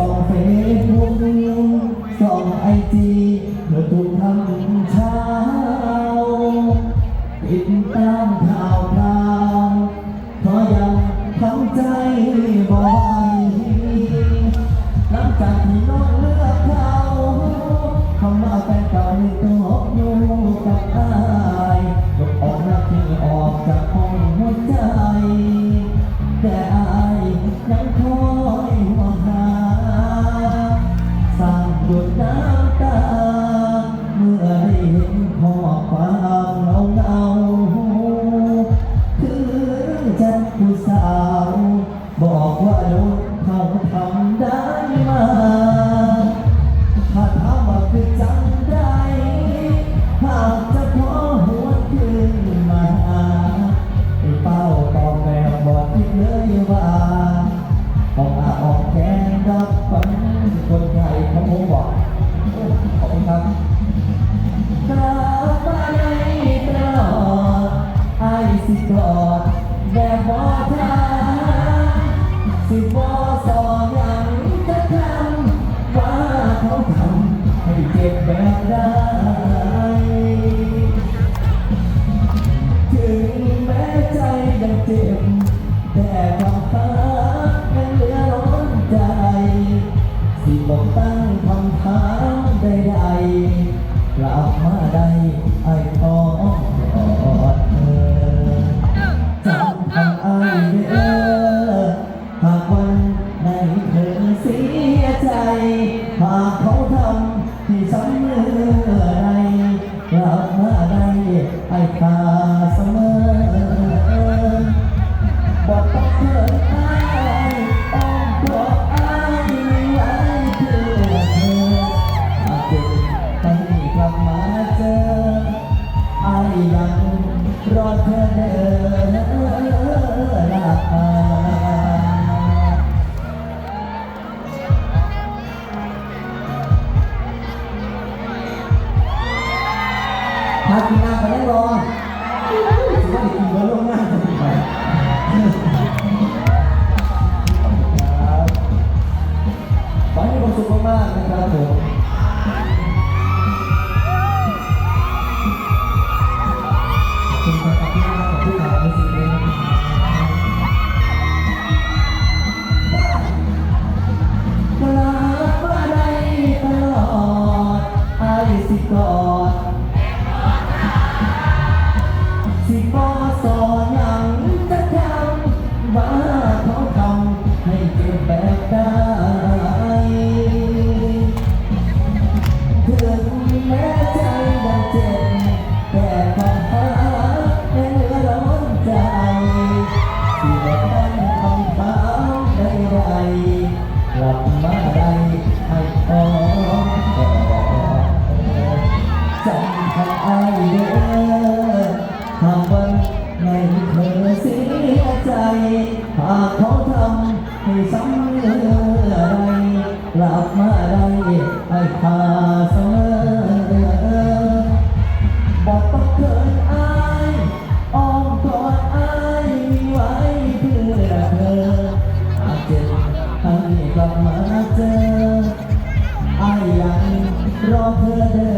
ำรวจส่องเฟ อได้เห็นข้อความเงาเงาๆคือจันผู้สาว บอกว่าโดนเขาทำได้มาถ้าถามว่าคือจังได้หากจะขอหัวคืนมาไอ้เป้าตอบแบบบอกคิดเลยว่าออกอาออกแข แบบบอทางสิบอสอยังจะทำว่าเขาทำให้เจ็บแบบใดถึงแม้ใจยังเจ็บ แต่ความรักยังเหลือล้นใจ สิบอกตั้งคำถามใดๆกลับมาได้ไอ้ขอ มาเจออายยังรอเธอเดินลาไปพากินน้ำไปได้รอถือว่าได้กินเบอร์ล่วงหน้าจะดีไป สิกลับมาได้ตลอ ลับมาได้ให้พอจำคำอ้ายเด้อหากวันไหนเธอเสียใจหากเขาทำให้ซ้ำเมื่อไรกลับมาได้ให้พาเสมอ ก